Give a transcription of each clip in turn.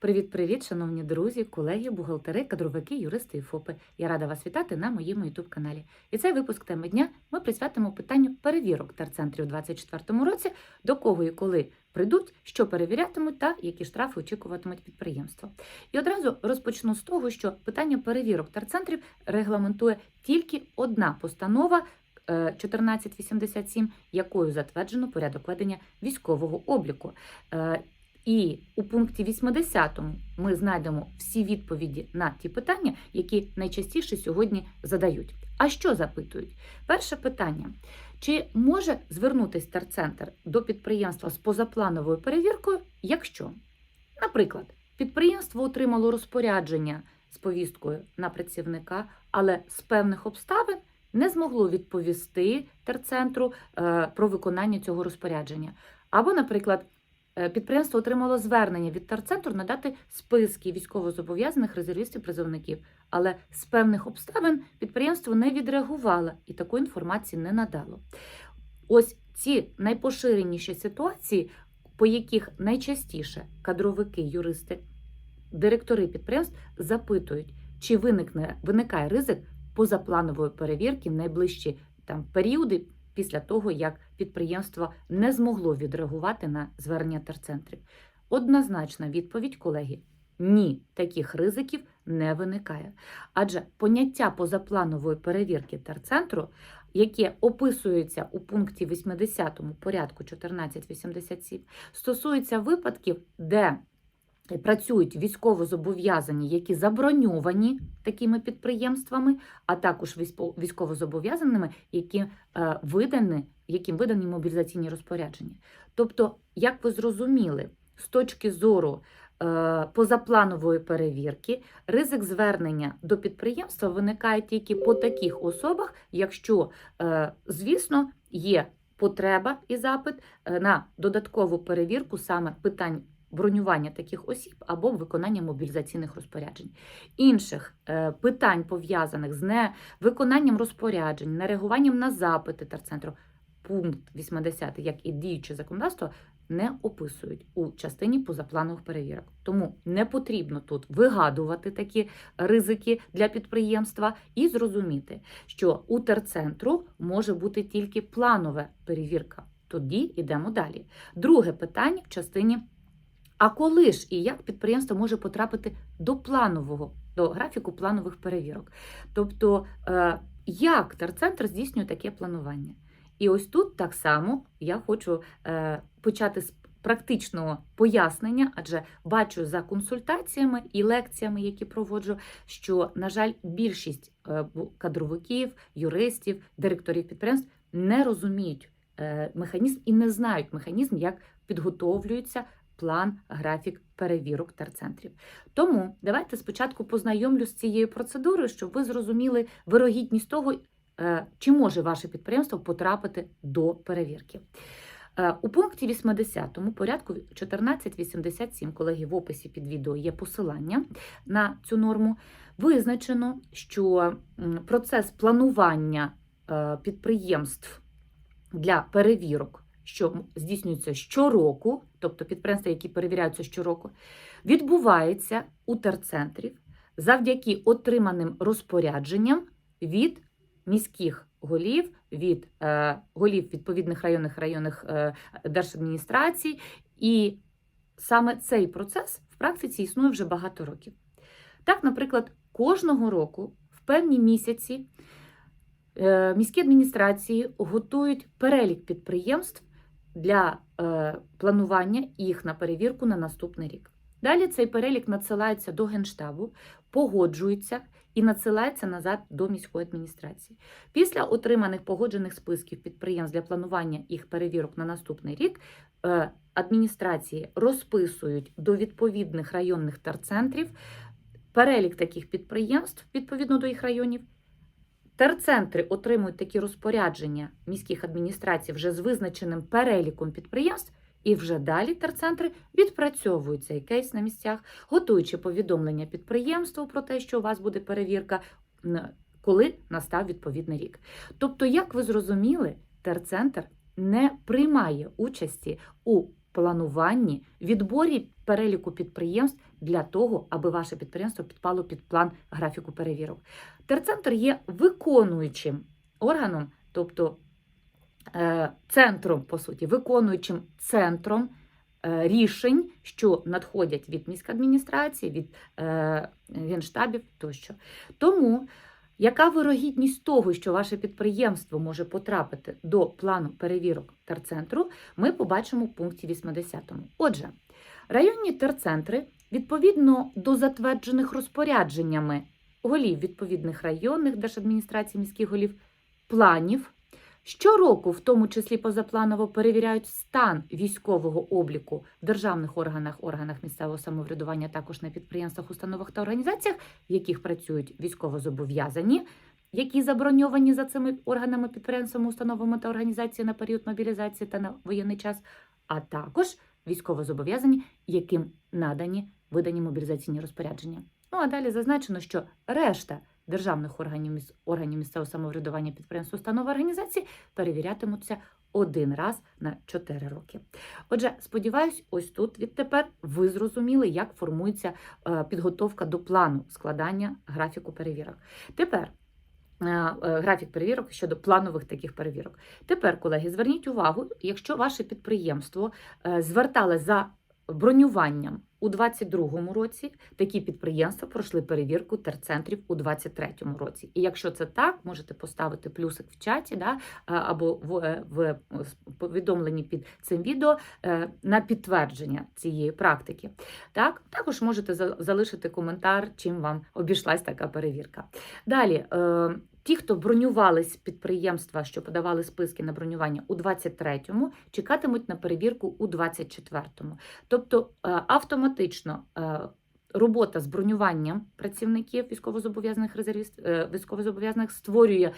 Привіт-привіт, шановні друзі, колеги, бухгалтери, кадровики, юристи і ФОПи. Я рада вас вітати на моєму youtube каналі. І цей випуск теми дня ми присвятимо питанню перевірок терцентрів у 2024 році, до кого і коли прийдуть, що перевірятимуть та які штрафи очікуватимуть підприємства. І одразу розпочну з того, що питання перевірок терцентрів регламентує тільки одна постанова. е, 1487, якою затверджено порядок ведення військового обліку. І у пункті 80 ми знайдемо всі відповіді на ті питання, які найчастіше сьогодні задають. А що запитують? Перше питання: чи може звернутися терцентр до підприємства з позаплановою перевіркою, якщо, наприклад, підприємство отримало розпорядження з повісткою на працівника, але з певних обставин не змогло відповісти терцентру е, про виконання цього розпорядження. Або, наприклад, Підприємство отримало звернення від терцентру надати списки військовозобов'язаних резервістів-призовників, але з певних обставин підприємство не відреагувало і такої інформації не надало. Ось ці найпоширеніші ситуації, по яких найчастіше кадровики, юристи, директори підприємств запитують, чи виникне виникає ризик позапланової перевірки в найближчі там періоди після того, як підприємство не змогло відреагувати на звернення терцентрів. Однозначна відповідь, колеги, ні, таких ризиків не виникає. Адже поняття позапланової перевірки терцентру, яке описується у пункті 80 порядку 1487, стосується випадків, де Працюють військовозобов'язані, які заброньовані такими підприємствами, а також військо- військовозобов'язаними, які е, видані, яким видані мобілізаційні розпорядження. Тобто, як ви зрозуміли, з точки зору е, позапланової перевірки, ризик звернення до підприємства виникає тільки по таких особах, якщо, е, звісно, є потреба і запит на додаткову перевірку саме питань бронювання таких осіб або виконання мобілізаційних розпоряджень. Інших е, питань, пов'язаних з невиконанням розпоряджень, нереагуванням на запити терцентру, пункт 80, як і діюче законодавство, не описують у частині позапланових перевірок. Тому не потрібно тут вигадувати такі ризики для підприємства і зрозуміти, що у терцентру може бути тільки планова перевірка. Тоді йдемо далі. Друге питання в частині. А коли ж і як підприємство може потрапити до планового, до графіку планових перевірок? Тобто, е, як терцентр здійснює таке планування? І ось тут так само я хочу е, почати з практичного пояснення, адже бачу за консультаціями і лекціями, які проводжу, що, на жаль, більшість е, кадровиків, юристів, директорів підприємств не розуміють механізм і не знають механізм, як підготовлюється план, графік перевірок терцентрів. Тому давайте спочатку познайомлю з цією процедурою, щоб ви зрозуміли вирогідність того, е, чи може ваше підприємство потрапити до перевірки. Е, У пункті 80 порядку 1487, колеги, в описі під відео є посилання на цю норму. Визначено, що процес планування е, підприємств для перевірок що здійснюється щороку, тобто підприємства, які перевіряються щороку, відбувається у терцентрів завдяки отриманим розпорядженням від міських голів, від е, голів відповідних районних районних е, держадміністрацій. І саме цей процес в практиці існує вже багато років. Так, наприклад, кожного року в певні місяці е, міські адміністрації готують перелік підприємств для е, планування їх на перевірку на наступний рік. Далі цей перелік надсилається до Генштабу, погоджується і надсилається назад до міської адміністрації. Після отриманих погоджених списків підприємств для планування їх перевірок на наступний рік е, адміністрації розписують до відповідних районних терцентрів перелік таких підприємств відповідно до їх районів. Терцентри отримують такі розпорядження міських адміністрацій вже з визначеним переліком підприємств, і вже далі терцентри відпрацьовують цей кейс на місцях, готуючи повідомлення підприємству про те, що у вас буде перевірка, коли настав відповідний рік. Тобто, як ви зрозуміли, терцентр не приймає участі у плануванні, відборі переліку підприємств для того, аби ваше підприємство підпало під план графіку перевірок. Терцентр є виконуючим органом, тобто е, центром, по суті, виконуючим центром е, рішень, що надходять від міськадміністрації, від е, генштабів тощо. Тому яка вирогідність того, що ваше підприємство може потрапити до плану перевірок терцентру, ми побачимо в пункті 80. Отже, районні терцентри відповідно до затверджених розпорядженнями голів відповідних районних держадміністрацій, міських голів, планів. Щороку, в тому числі позапланово, перевіряють стан військового обліку в державних органах, органах місцевого самоврядування, також на підприємствах, установах та організаціях, в яких працюють військовозобов'язані, які заброньовані за цими органами, підприємствами, установами та організаціями на період мобілізації та на воєнний час, а також військовозобов'язані, яким надані видані мобілізаційні розпорядження. Ну а далі зазначено, що решта державних органів, органів місцевого самоврядування підприємств, установ організацій перевірятимуться один раз на 4 роки. Отже, сподіваюсь, ось тут відтепер ви зрозуміли, як формується е, підготовка до плану складання графіку перевірок. Тепер. е, е, Графік перевірок щодо планових таких перевірок. Тепер, колеги, зверніть увагу, якщо ваше підприємство е, за бронюванням у 2022 році, такі підприємства пройшли перевірку терцентрів у 2023 році. І якщо це так, можете поставити плюсик в чаті да, е, або в, е, в повідомленні під цим відео е, на підтвердження цієї практики. Так, також можете за- залишити коментар, чим вам обійшлась така перевірка. Далі. Ті, хто бронювались підприємства, що подавали списки на бронювання у 23-му, чекатимуть на перевірку у 24-му. Тобто е, автоматично е, робота з бронюванням працівників військовозобов'язаних резервіст, е, військовозобов'язаних створює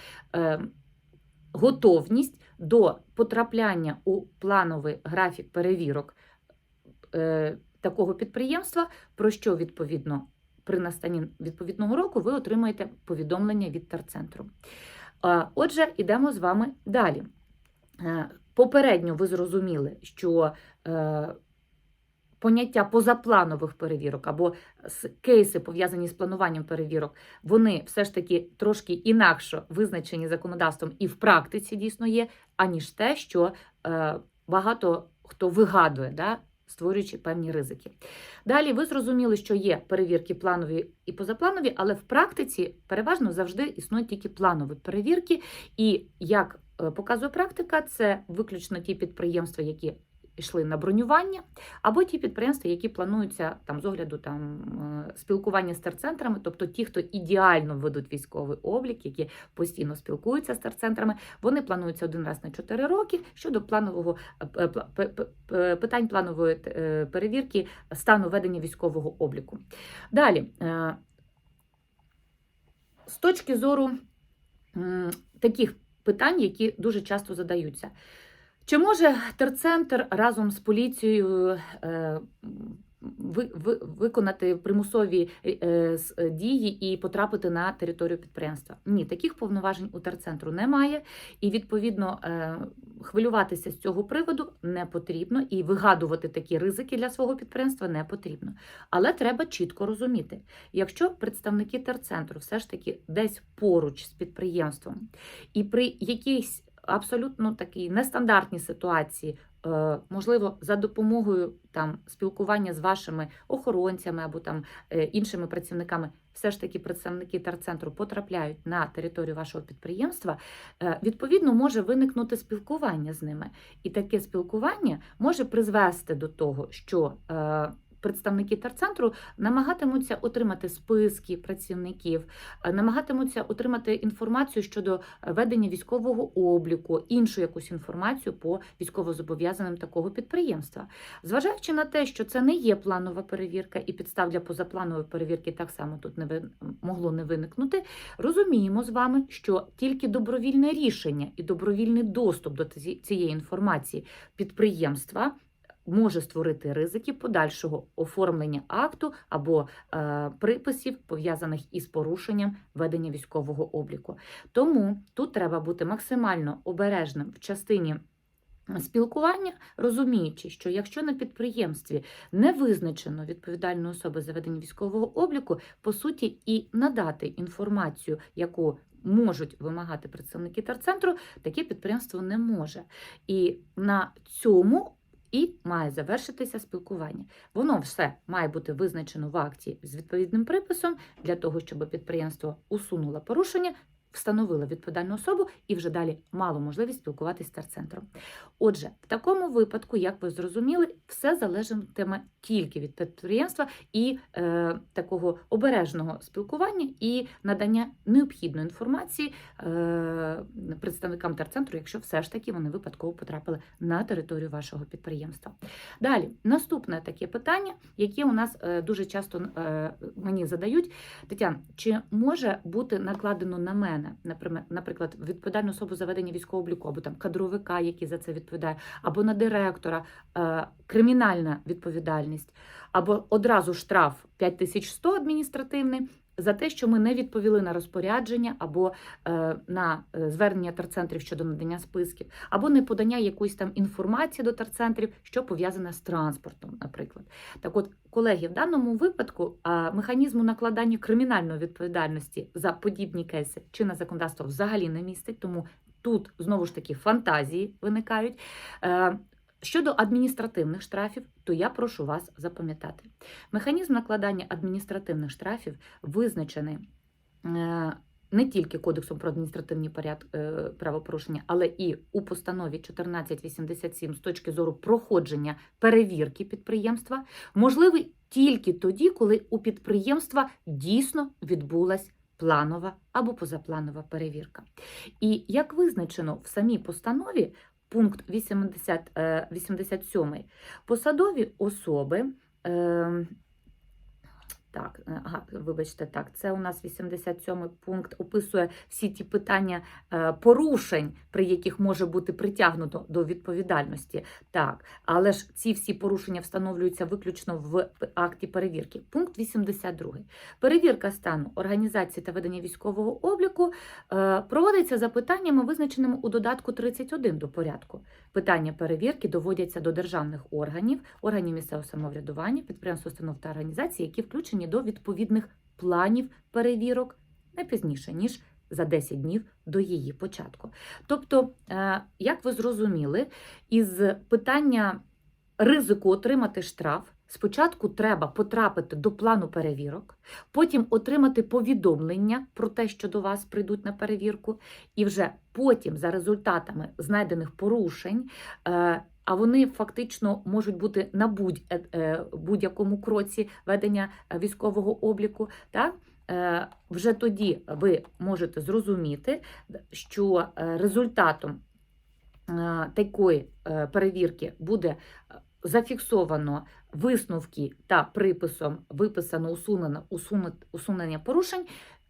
готовність до потрапляння у плановий графік перевірок такого підприємства, про що відповідно при настанні відповідного року ви отримаєте повідомлення від терцентру. Е, Отже, йдемо з вами далі. Е, Попередньо ви зрозуміли, що е, поняття позапланових перевірок або кейси, пов'язані з плануванням перевірок, вони все ж таки трошки інакше визначені законодавством і в практиці дійсно є, аніж те, що е, багато хто вигадує, да, створюючи певні ризики. Далі ви зрозуміли, що є перевірки планові і позапланові, але в практиці переважно завжди існують тільки планові перевірки. І як е, показує практика, це виключно ті підприємства, які йшли на бронювання, або ті підприємства, які плануються там з огляду там е, спілкування з терцентрами, тобто ті, хто ідеально ведуть військовий облік, які постійно спілкуються з терцентрами, вони плануються один раз на 4 роки щодо планового е, п- питань планової е, перевірки стану ведення військового обліку. Далі, е, з точки зору таких питань, які дуже часто задаються. Чи може терцентр разом з поліцією е, ви, ви, виконати примусові е, е, дії і потрапити на територію підприємства? Ні, таких повноважень у терцентру немає, і відповідно хвилюватися з цього приводу не потрібно, і вигадувати такі ризики для свого підприємства не потрібно. Але треба чітко розуміти, якщо представники терцентру все ж таки десь поруч з підприємством, і при якійсь абсолютно такій нестандартній ситуації, е, можливо, за допомогою там спілкування з вашими охоронцями або там е, іншими працівниками, все ж таки представники терцентру потрапляють на територію вашого підприємства, е, відповідно може виникнути спілкування з ними. І таке спілкування може призвести до того, що представники терцентру намагатимуться отримати списки працівників, е, намагатимуться отримати інформацію щодо ведення військового обліку, іншу якусь інформацію по військовозобов'язаним такого підприємства. Зважаючи на те, що це не є планова перевірка, і підстав для позапланової перевірки так само тут не ви- могло не виникнути, розуміємо з вами, що тільки добровільне рішення і добровільний доступ до цієї інформації підприємства. Може створити ризики подальшого оформлення акту або е, приписів, пов'язаних із порушенням ведення військового обліку. Тому тут треба бути максимально обережним в частині спілкування, розуміючи, що якщо на підприємстві не визначено відповідальну особу за ведення військового обліку, по суті, і надати інформацію, яку можуть вимагати представники терцентру, таке підприємство не може. І на цьому і має завершитися спілкування. Воно все має бути визначено в акті з відповідним приписом для того, щоб підприємство усунуло порушення, встановило відповідальну особу і вже далі мало можливість спілкуватися з терцентром. Отже, в такому випадку, як ви зрозуміли, все залежатиме тільки від підприємства і е, такого обережного спілкування і надання необхідної інформації е, представникам терцентру, якщо все ж таки вони випадково потрапили на територію вашого підприємства. Далі, наступне таке питання, яке у нас е, дуже часто е, мені задають. Тетяна, чи може бути накладено на мене, наприклад, наприклад, відповідальну особу за ведення військового обліку, або там кадровика, який за це відповідає, або на директора е, кримінальна відповідальність, або одразу штраф 5100 адміністративний за те, що ми не відповіли на розпорядження або е, на е, звернення терцентрів щодо надання списків, або не подання якоїсь там інформації до терцентрів, що пов'язане з транспортом, наприклад. Так от, колеги, в даному випадку е, механізму накладання кримінальної відповідальності за подібні кейси чи на законодавство взагалі не містить, тому тут знову ж таки фантазії виникають. Щодо адміністративних штрафів, то я прошу вас запам'ятати. Механізм накладання адміністративних штрафів визначений е, не тільки Кодексом про адміністративні поряд, е, правопорушення, але і у постанові 1487 з точки зору проходження перевірки підприємства, можливий тільки тоді, коли у підприємства дійсно відбулась планова або позапланова перевірка. І як визначено в самій постанові, пункт 80, е, 87, посадові особи. Так, е, ага, вибачте, так, це у нас 87 пункт описує всі ті питання е, порушень, при яких може бути притягнуто до відповідальності. Так, але ж ці всі порушення встановлюються виключно в акті перевірки. Пункт 82. Перевірка стану організації та ведення військового обліку е, проводиться за питаннями, визначеними у додатку 31 до порядку. Питання перевірки доводяться до державних органів, органів місцевого самоврядування, підприємств, установ та організацій, які включені до відповідних планів перевірок не пізніше, ніж за 10 днів до її початку. Тобто, е, як ви зрозуміли, із питання ризику отримати штраф. Спочатку треба потрапити до плану перевірок, потім отримати повідомлення про те, що до вас прийдуть на перевірку, і вже потім, за результатами знайдених порушень, е, а вони фактично можуть бути на е, е, будь-якому кроці ведення військового обліку. Так? Е, Вже тоді ви можете зрозуміти, що результатом такої перевірки буде зафіксовано висновки та приписом виписано усунено усуне- усунення порушень,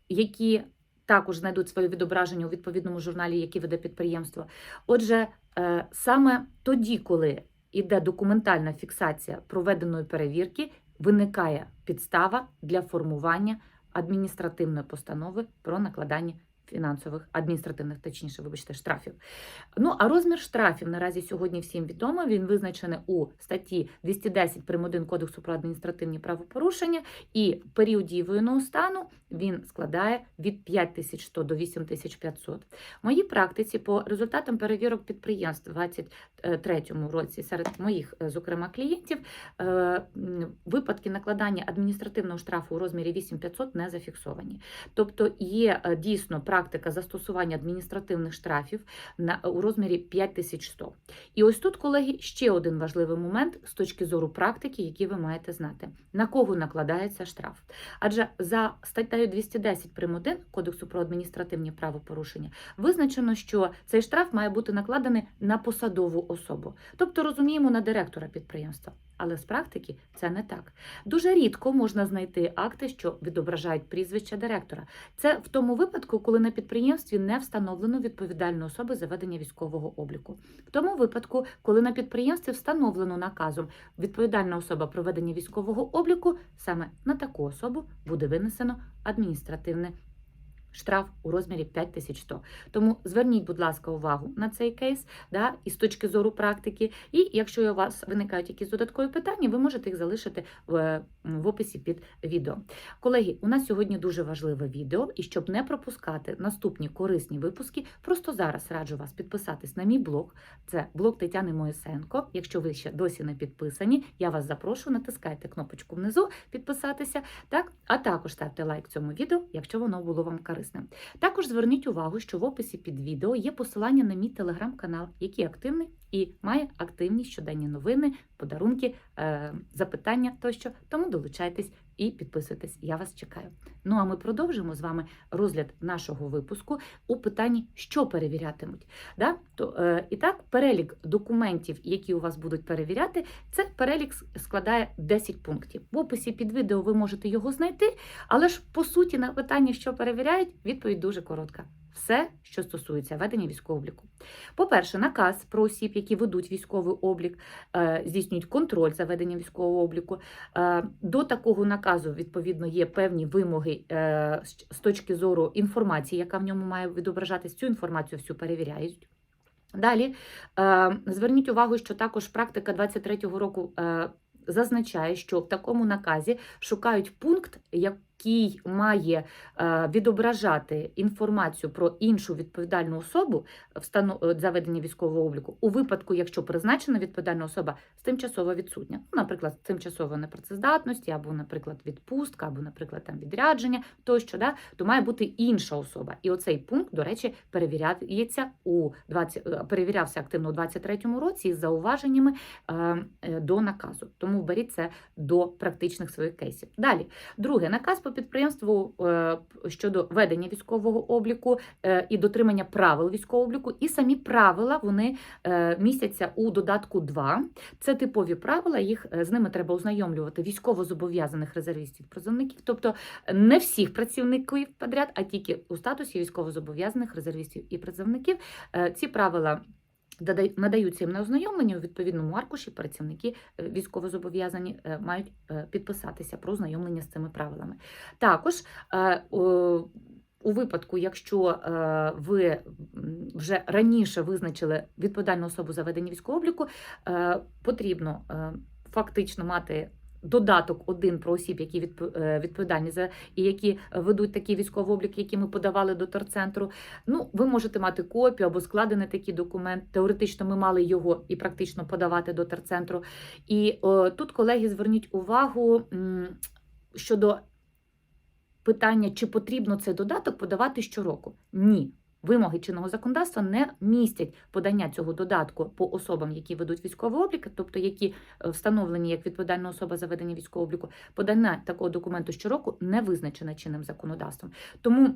які також знайдуть своє відображення у відповідному журналі, який веде підприємство. Отже, е, саме тоді, коли йде документальна фіксація проведеної перевірки, виникає підстава для формування адміністративної постанови про накладання фінансових адміністративних, точніше, вибачте, штрафів. Ну а розмір штрафів наразі сьогодні всім відомо. Він визначений у статті 210 прим. 1 Кодексу про адміністративні правопорушення, і період дії воєнного стану він складає від 5100 до 8500. В моїй практиці по результатам перевірок підприємств у 2023 році серед моїх, е, зокрема, клієнтів е, випадки накладання адміністративного штрафу у розмірі 8500 не зафіксовані. Тобто є е, дійсно практика застосування адміністративних штрафів на у розмірі 5100. І ось тут, колеги, ще один важливий момент з точки зору практики, який ви маєте знати: на кого накладається штраф. Адже за статтею 210 прим. 1 Кодексу про адміністративні правопорушення визначено, що цей штраф має бути накладений на посадову особу, тобто розуміємо на директора підприємства. Але з практики це не так. Дуже рідко можна знайти акти, що відображають прізвище директора. Це в тому випадку, коли на підприємстві не встановлено відповідальну особу за ведення військового обліку. В тому випадку, коли на підприємстві встановлено наказом відповідальна особа проведення військового обліку, саме на таку особу буде винесено адміністративне штраф у розмірі 5100. Тому зверніть, будь ласка, увагу на цей кейс, да, і з точки зору практики. І якщо у вас виникають якісь додаткові питання, ви можете їх залишити в, в описі під відео. Колеги, у нас сьогодні дуже важливе відео, і щоб не пропускати наступні корисні випуски, просто зараз раджу вас підписатись на мій блог. Це блог Тетяни Моєсенко. Якщо ви ще досі не підписані, я вас запрошую, натискайте кнопочку внизу підписатися, так? а також ставте лайк цьому відео, якщо воно було вам корисним. Також зверніть увагу, що в описі під відео є посилання на мій телеграм-канал, який активний і має активні щоденні новини, подарунки, е, запитання тощо. Тому долучайтесь і підписуйтесь. Я вас чекаю. Ну а ми продовжимо з вами розгляд нашого випуску у питанні, що перевірятимуть. Да? То, е, і так, перелік документів, які у вас будуть перевіряти, це перелік складає 10 пунктів. В описі під відео ви можете його знайти, але ж по суті на питання, що перевіряють, відповідь дуже коротка. Все, що стосується ведення військового обліку. По-перше, наказ про осіб, які ведуть військовий облік, е, здійснюють контроль за веденням військового обліку. Е, До такого наказу, відповідно, є певні вимоги е, з точки зору інформації, яка в ньому має відображатись. Цю інформацію всю перевіряють. Далі зверніть увагу, що також практика 23-го року зазначає, що в такому наказі шукають пункт, який має е, відображати інформацію про іншу відповідальну особу встану- е, за військового обліку у випадку, якщо призначена відповідальна особа з тимчасово відсутня, ну, наприклад, з тимчасово непрацездатності, або, наприклад, відпустка, або, наприклад, там відрядження тощо, да, то має бути інша особа. І оцей пункт, до речі, перевіряється у 20, е, перевірявся активно у 23-му році із зауваженнями е, е, до наказу. Тому беріть це до практичних своїх кейсів. Далі, друге, наказ по підприємству е, щодо ведення військового обліку е, і дотримання правил військового обліку. І самі правила вони е, містяться у додатку 2. Це типові правила. Їх з ними треба ознайомлювати військовозобов'язаних резервістів призовників, тобто не всіх працівників подряд, а тільки у статусі військовозобов'язаних резервістів і призовників. Ці правила. Надаються їм на ознайомлення у відповідному аркуші. Працівники е, військовозобов'язані е, мають е, підписатися про ознайомлення з цими правилами. Також у випадку, якщо ви вже раніше визначили відповідальну особу за ведення військового обліку, потрібно фактично мати. Додаток один про осіб, які е, відповідальні за і які ведуть такий військовий облік, які ми подавали до торцентру. Ну, ви можете мати копію або складений такий документ. Теоретично ми мали його і практично подавати до терцентру. І о, тут, колеги, зверніть увагу щодо питання, чи потрібно цей додаток подавати щороку. Ні. Вимоги чинного законодавства не містять подання цього додатку по особам, які ведуть військовий облік, тобто які е, встановлені як відповідальна особа за ведення військового обліку. Подання такого документу щороку не визначено чинним законодавством. Тому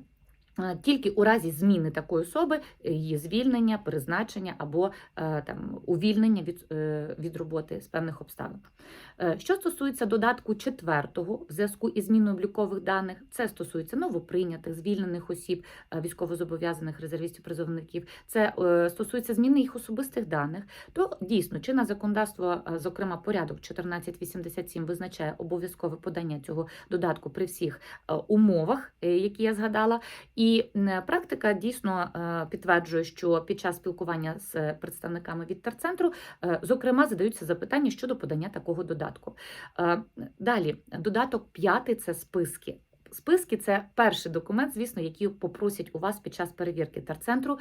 тільки у разі зміни такої особи, е, її звільнення, призначення або е, там увільнення від, е, від роботи з певних обставин. Що стосується додатку четвертого в зв'язку із зміною облікових даних, це стосується новоприйнятих, звільнених осіб, військовозобов'язаних резервістів призовників, це стосується зміни їх особистих даних, то дійсно чинне законодавство, зокрема порядок 1487, визначає обов'язкове подання цього додатку при всіх умовах, які я згадала. І м, практика дійсно е, підтверджує, що під час спілкування з представниками від терцентру, е, зокрема, задаються запитання щодо подання такого додатку. Е, Далі, додаток п'ятий це списки. Списки це перший документ, звісно, який попросять у вас під час перевірки терцентру.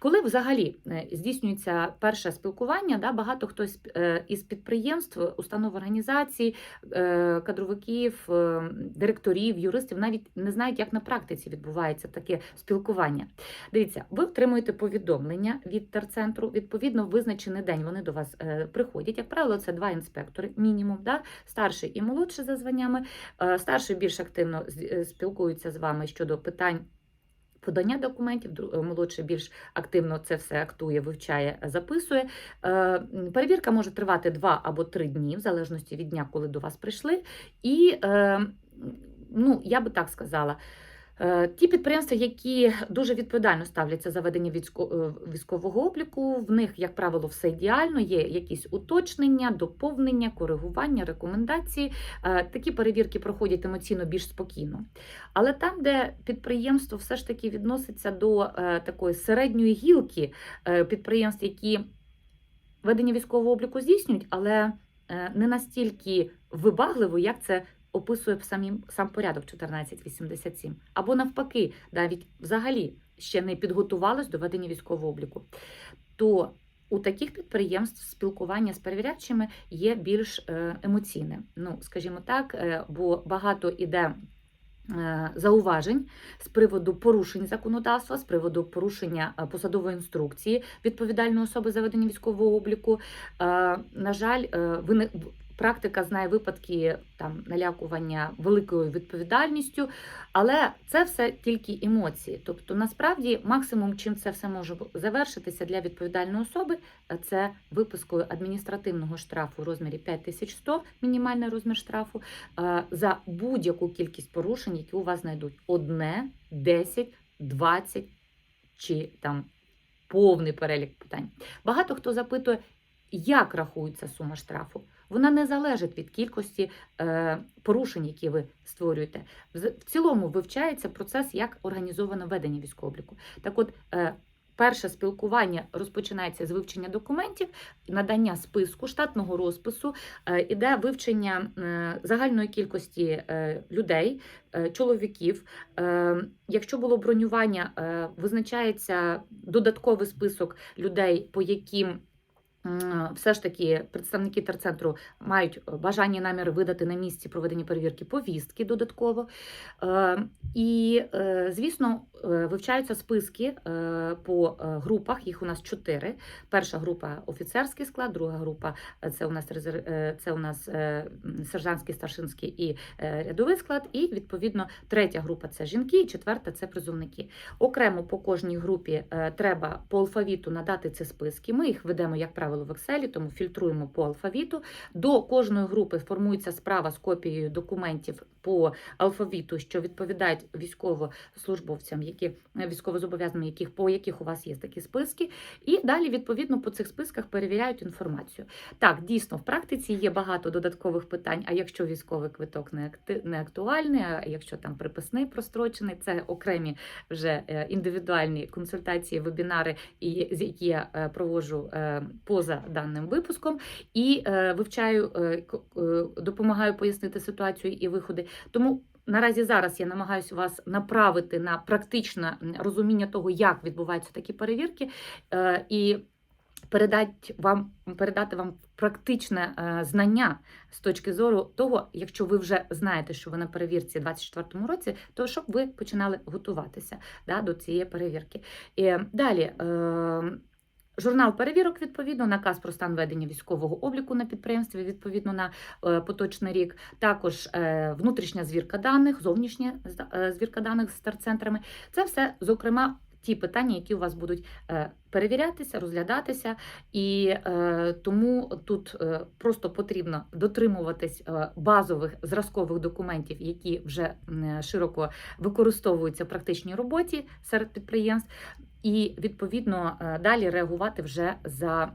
Коли взагалі е, здійснюється перше спілкування, да, багато хто е, із підприємств, установ організацій, е, кадровиків, директорів, юристів навіть не знають, як на практиці відбувається таке спілкування. Дивіться, ви отримуєте повідомлення від терцентру. Відповідно, в визначений день вони до вас приходять. Як правило, це два інспектори, мінімум, да? старший і молодший за званнями. Старший більш активно з- спілкуються з вами щодо питань. Подання документів, е, молодший більш активно це все актує, вивчає, записує. Е, Перевірка може тривати два або три дні, в залежності від дня, коли до вас прийшли. І е, ну, я би так сказала. Е, Ті підприємства, які дуже відповідально ставляться за ведення е, військового обліку, в них, як правило, все ідеально. Є якісь уточнення, доповнення, коригування, рекомендації. Е, Такі перевірки проходять емоційно більш спокійно. Але там, де підприємство все ж таки відноситься до такої середньої гілки підприємств, які ведення військового обліку здійснюють, але не настільки вибагливо, як це описує самі, сам порядок 1487. Або навпаки, навіть взагалі ще не підготувалось до ведення військового обліку. То у таких підприємств спілкування з перевірячими є більш е, емоційне. Ну, скажімо так, е, бо багато іде. е, Зауважень з приводу порушень законодавства, з приводу порушення посадової інструкції відповідальної особи за ведення військового обліку. На жаль, е, вини- практика знає випадки там налякування великою відповідальністю, але це все тільки емоції. Тобто, насправді, максимум, чим це все може завершитися для відповідальної особи, е, це випискою адміністративного штрафу у розмірі 5100, мінімальний розмір штрафу, е, за будь-яку кількість порушень, які у вас знайдуть одне, 10, 20 чи там повний перелік питань. Багато хто запитує, як рахується сума штрафу. Вона не залежить від кількості е, порушень, які ви створюєте. В, цілому вивчається процес, як організовано ведення військового обліку. Так от, е, перше спілкування розпочинається з вивчення документів, надання списку штатного розпису, е, іде вивчення загальної кількості людей, чоловіків. Якщо було бронювання, визначається додатковий список людей, по яким все ж таки представники терцентру мають бажання і наміри видати на місці проведення перевірки повістки додатково. Е, І, е, звісно, е, вивчаються списки е, по е, групах. Їх у нас чотири. Перша група офіцерський склад, друга група е, це у нас е, це у нас е, сержантський, старшинський і е, рядовий склад. І відповідно третя група це жінки, і четверта це призовники. Окремо по кожній групі е, треба по алфавіту надати ці списки. Ми їх ведемо, як правило, в Excel, тому фільтруємо по алфавіту. До кожної групи формується справа з копією документів по алфавіту, що відповідають військовослужбовцям, які військовозобов'язаним, яких по яких у вас є такі списки. І далі, відповідно, по цих списках перевіряють інформацію. Так, дійсно, в практиці є багато додаткових питань. А якщо військовий квиток не актуальний, а якщо там приписний прострочений, це окремі вже е, індивідуальні консультації, вебінари, які я е, проводжу е, поза даним випуском, і е, вивчаю, е, е, допомагаю пояснити ситуацію і виходи. Тому наразі зараз я намагаюся вас направити на практичне розуміння того, як відбуваються такі перевірки, і передати вам, передати вам практичне знання з точки зору того, якщо ви вже знаєте, що ви на перевірці у 2024 році, то щоб ви починали готуватися да, до цієї перевірки. І далі. Журнал перевірок, відповідно, наказ про стан ведення військового обліку на підприємстві, відповідно на е, поточний рік. Також е, внутрішня звірка даних, зовнішня е, звірка даних з терцентрами. Це все, зокрема, ті питання, які у вас будуть е, перевірятися, розглядатися. І е, тому тут е, просто потрібно дотримуватись базових зразкових документів, які вже широко використовуються в практичній роботі серед підприємств. І відповідно далі реагувати вже за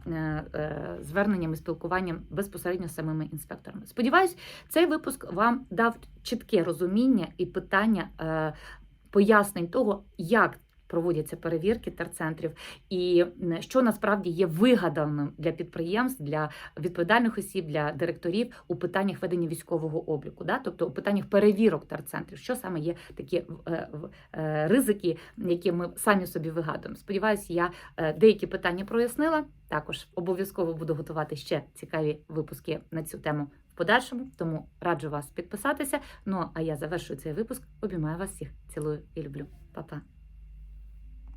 зверненням і спілкуванням безпосередньо з самими інспекторами. Сподіваюсь, цей випуск вам дав чітке розуміння і питання пояснень того, як проводяться перевірки терцентрів, і що насправді є вигаданим для підприємств, для відповідальних осіб, для директорів у питаннях ведення військового обліку, да? тобто у питаннях перевірок терцентрів, що саме є такі е, е, ризики, які ми самі собі вигадуємо. Сподіваюся, я е, деякі питання прояснила. Також обов'язково буду готувати ще цікаві випуски на цю тему в подальшому. Тому раджу вас підписатися. Ну а я завершую цей випуск. Обіймаю вас всіх. Цілую і люблю. Па-па.